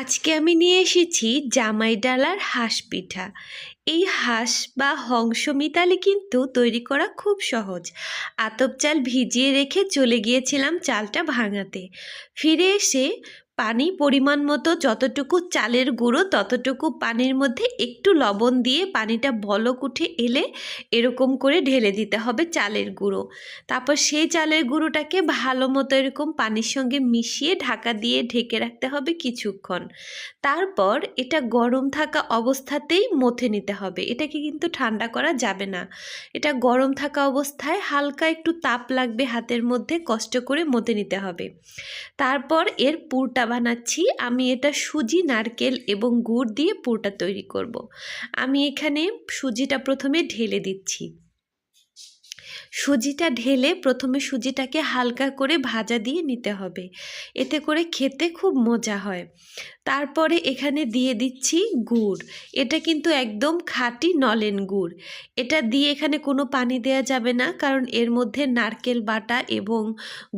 আজকে আমি নিয়ে এসেছি জামাই ডালার হাঁস পিঠা। এই হাঁস বা হংস মিতালি কিন্তু তৈরি করা খুব সহজ। আতপ চাল ভিজিয়ে রেখে চলে গিয়েছিলাম চালটা ভাঙাতে। ফিরে এসে পানি পরিমাণ মতো যতটুকু চালের গুঁড়ো, ততটুকু পানির মধ্যে একটু লবণ দিয়ে পানিটা বলক উঠে এলে এরকম করে ঢেলে দিতে হবে চালের গুঁড়ো। তারপর সেই চালের গুঁড়োটাকে ভালো মতো এরকম পানির সঙ্গে মিশিয়ে ঢাকা দিয়ে ঢেকে রাখতে হবে কিছুক্ষণ। তারপর এটা গরম থাকা অবস্থাতেই মথে নিতে হবে। এটাকে কিন্তু ঠান্ডা করা যাবে না। এটা গরম থাকা অবস্থায় হালকা একটু তাপ লাগবে হাতের মধ্যে, কষ্ট করে মথে নিতে হবে। তারপর এর পুরটা বানাচ্ছি, আমি এটা সুজি, নারকেল এবং গুড় দিয়ে পুরটা তৈরি করব। আমি এখানে সুজিটা প্রথমে ঢেলে দিচ্ছি সুজিটা ঢেলে প্রথমে সুজিটাকে হালকা করে ভাজা দিয়ে নিতে হবে। এতে করে খেতে খুব মজা হয়। তারপরে এখানে দিয়ে দিচ্ছি গুড়। এটা কিন্তু একদম খাঁটি নলেন গুড়। এটা দিয়ে এখানে কোনো পানি দেয়া যাবে না, কারণ এর মধ্যে নারকেল বাটা এবং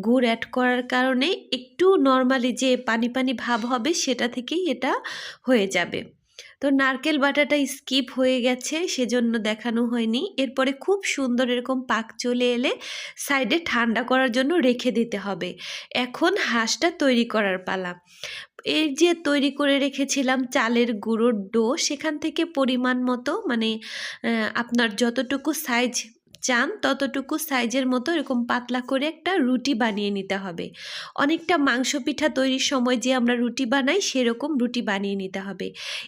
গুড় অ্যাড করার কারণে একটু নর্মালি যে পানি পানি ভাব হবে সেটা থেকেই এটা হয়ে যাবে। তো নারকেল বাটাটা স্কিপ হয়ে গেছে, সেজন্য দেখানো হয়নি। এরপরে খুব সুন্দর এরকম পাক চলে এলে সাইডে ঠান্ডা করার জন্য রেখে দিতে হবে। এখন হাঁসটা তৈরি করার পালা। এর যে তৈরি করে রেখেছিলাম চালের গুঁড়োর ডো, সেখান থেকে পরিমাণ মতো মানে আপনার যতটুকু সাইজ চান, ততটুকু সাইজের মতো এরকম পাতলা করে একটা রুটি বানিয়ে নিতে হবে। অনেকটা মাংস পিঠা তৈরির সময় যে আমরা রুটি বানাই, সেরকম রুটি বানিয়ে নিতে হবে।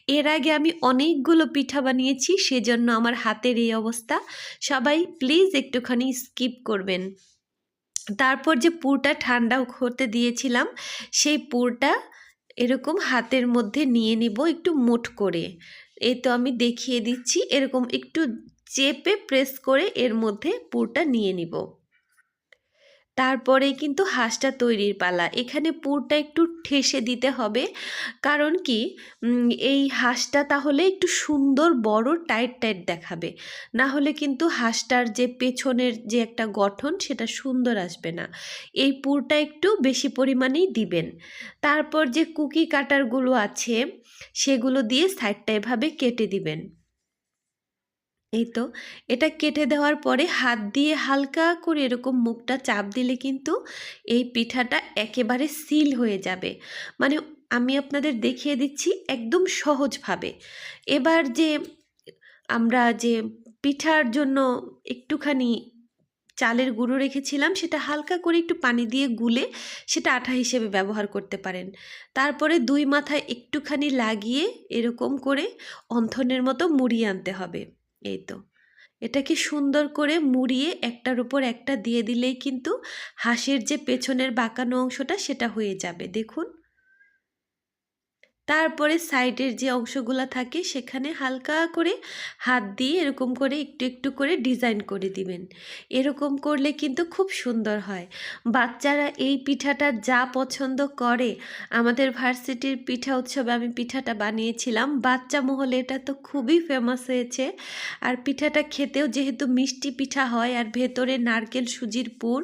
এর আগে আমি অনেকগুলো পিঠা বানিয়েছি, সেজন্য আমার হাতের এই অবস্থা। সবাই প্লিজ একটুখানি স্কিপ করবেন। তারপর যে পুরটা ঠান্ডা হতে দিয়েছিলাম, সেই পুরটা এরকম হাতের মধ্যে নিয়ে নিব একটু মোট করে। এই তো আমি দেখিয়ে দিচ্ছি, এরকম একটু চেপে প্রেস করে এর মধ্যে পুরটা নিয়ে নিব। তারপরে কিন্তু হাঁসটা তৈরির পালা। এখানে পুরটা একটু ঠেসে দিতে হবে। কারণ কি? এই হাঁসটা তাহলে একটু সুন্দর, বড় টাইট টাইট দেখাবে। না হলে কিন্তু হাঁসটার যে পেছনের যে একটা গঠন, সেটা সুন্দর আসবে না। এই পুরটা একটু বেশি পরিমাণেই দিবেন। তারপর যে কুকি কাটারগুলো আছে, সেগুলো দিয়ে সাইডটা এভাবে কেটে দিবেন। এই তো, এটা কেটে দেওয়ার পরে হাত দিয়ে হালকা করে এরকম মুখটা চাপ দিলে কিন্তু এই পিঠাটা একেবারে সিল হয়ে যাবে। মানে আমি আপনাদের দেখিয়ে দিচ্ছি একদম সহজভাবে। এবার যে আমরা যে পিঠার জন্য একটুখানি চালের গুঁড়ো রেখেছিলাম, সেটা হালকা করে একটু পানি দিয়ে গুলে সেটা আঠা হিসেবে ব্যবহার করতে পারেন। তারপরে দুই মাথায় একটুখানি লাগিয়ে এরকম করে অন্থনের মতো মুড়িয়ে আনতে হবে। এই তো। এটাকে সুন্দর করে মুড়িয়ে একটার উপর একটা দিয়ে দিলেই কিন্তু হাঁসের যে পেছনের বাঁকানো অংশটা সেটা হয়ে যাবে। দেখুন। তারপরে সাইডের যে অংশগুলো থাকে সেখানে হালকা করে হাত দিয়ে এরকম করে একটু একটু করে ডিজাইন করে দিবেন। এরকম করলে কিন্তু খুব সুন্দর হয়। বাচ্চারা এই পিঠাটা যা পছন্দ করে, আমাদের ভার্সিটির পিঠা উৎসবে আমি পিঠাটা বানিয়েছিলাম। বাচ্চা মহলে এটা তো খুবই ফেমাস হয়েছে। আর পিঠাটা খেতেও যেহেতু মিষ্টি পিঠা হয় আর ভেতরে নারকেল সুজির পুর,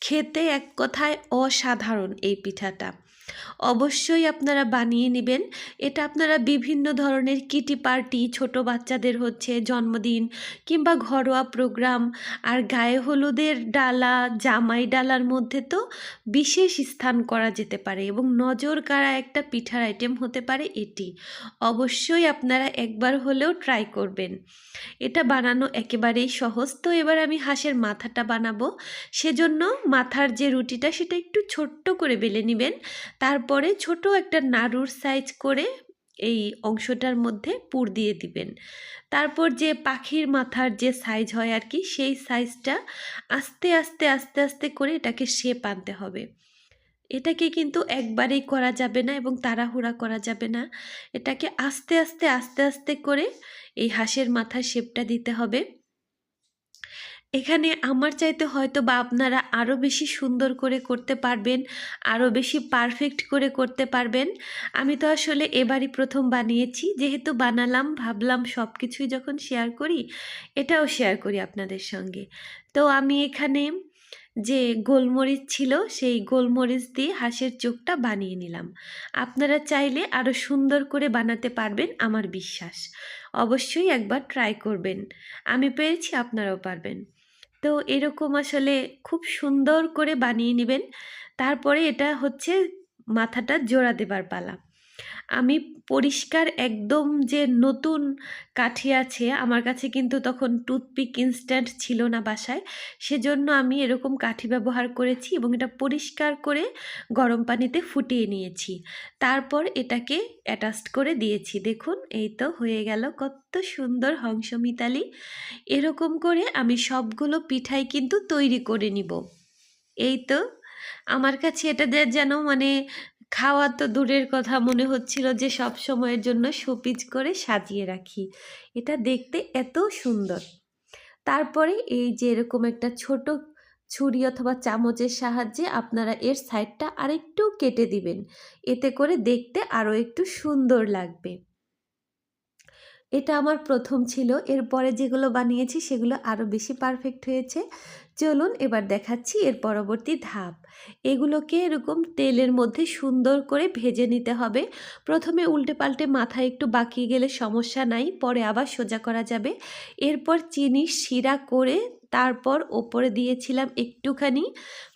খেতে এক কথায় অসাধারণ এই পিঠাটা। অবশ্যই আপনারা বানিয়ে নেবেন। এটা আপনারা বিভিন্ন ধরনের কিটি পার্টি, ছোট বাচ্চাদের হচ্ছে জন্মদিন কিংবা ঘরোয়া প্রোগ্রাম আর গায়ে হলুদের ডালা, জামাই ডালার মধ্যে তো বিশেষ স্থান করা যেতে পারে এবং নজর কাড়া একটা পিঠার আইটেম হতে পারে এটি। অবশ্যই আপনারা একবার হলেও ট্রাই করবেন। এটা বানানো একেবারেই সহজ। তো এবার আমি হাঁসের মাথাটা বানাবো। সেজন্য মাথার যে রুটিটা সেটা একটু ছোট্ট করে বেলে নেবেন। তারপরে ছোট একটা নাড়ুর সাইজ করে এই অংশটার মধ্যে পুর দিয়ে দিবেন। তারপর যে পাখির মাথার যে সাইজ হয় আর কি, সেই সাইজটা আস্তে আস্তে আস্তে আস্তে করে এটাকে শেপ আনতে হবে। এটাকে কিন্তু একবারেই করা যাবে না এবং তাড়াহুড়া করা যাবে না। এটাকে আস্তে আস্তে আস্তে আস্তে করে এই হাঁসের মাথার শেপটা দিতে হবে। এখানে আমার চাইতে হয়তো বা আপনারা আরও বেশি সুন্দর করে করতে পারবেন আরও বেশি পারফেক্ট করে করতে পারবেন। আমি তো আসলে এবারই প্রথম বানিয়েছি, যেহেতু বানালাম, ভাবলাম সব কিছুই যখন শেয়ার করি, এটাও শেয়ার করি আপনাদের সঙ্গে। তো আমি এখানে যে গোলমরিচ ছিল, সেই গোলমরিচ দিয়ে হাঁসের চোখটা বানিয়ে নিলাম। আপনারা চাইলে আরও সুন্দর করে বানাতে পারবেন আমার বিশ্বাস। অবশ্যই একবার ট্রাই করবেন। আমি পেরেছি আপনারাও পারবেন। তো এরকম আসলে খুব সুন্দর করে বানিয়ে নেবেন। তারপরে এটা হচ্ছে মাথাটা জোড়া দেবার পালা। আমি পরিষ্কার একদম যে নতুন কাঠি আছে, আমার কাছে কিন্তু তখন টুথপিক ইনস্ট্যান্ট ছিল না বাসায়। সেজন্য আমি এরকম কাঠি ব্যবহার করেছি এবং এটা পরিষ্কার করে গরম পানিতে ফুটিয়ে নিয়েছি। তারপর এটাকে অ্যাটাচড করে দিয়েছি। দেখুন, এই তো হয়ে গেল। কত সুন্দর হংস মিতালি এরকম করে আমি সবগুলো পিঠাই কিন্তু তৈরি করে নিব। এই তো, আমার কাছে এটা যেন মানে খাওয়া তো দূরের কথা। মনে হচ্ছিল যে সব সময়ের জন্য শোপিজ করে সাজিয়ে রাখি। এটা দেখতে এত সুন্দর। তারপরে এই যে এরকম একটা ছোট ছুরি অথবা চামচের সাহায্যে আপনারা এর সাইডটা আরেকটু কেটে দিবেন। এতে করে দেখতে আরও একটু সুন্দর লাগবে। এটা আমার প্রথম ছিল। এরপরে যেগুলো বানিয়েছি সেগুলো আরও বেশি পারফেক্ট হয়েছে। চলুন এবার দেখাচ্ছি এর পরবর্তী ধাপ। এগুলোকে এরকম তেলের মধ্যে সুন্দর করে ভেজে নিতে হবে। প্রথমে উল্টে পাল্টে মাথায় একটু বাকিয়ে গেলে সমস্যা নাই, পরে আবার সোজা করা যাবে। এরপর চিনি শিরা করে তারপর ওপরে দিয়েছিলাম একটুখানি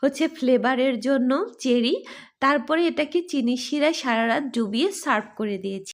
হচ্ছে ফ্লেভারের জন্য চেরি। তারপরে এটাকে চিনি শিরায় সারা রাত ডুবিয়ে সার্ভ করে দিয়েছি।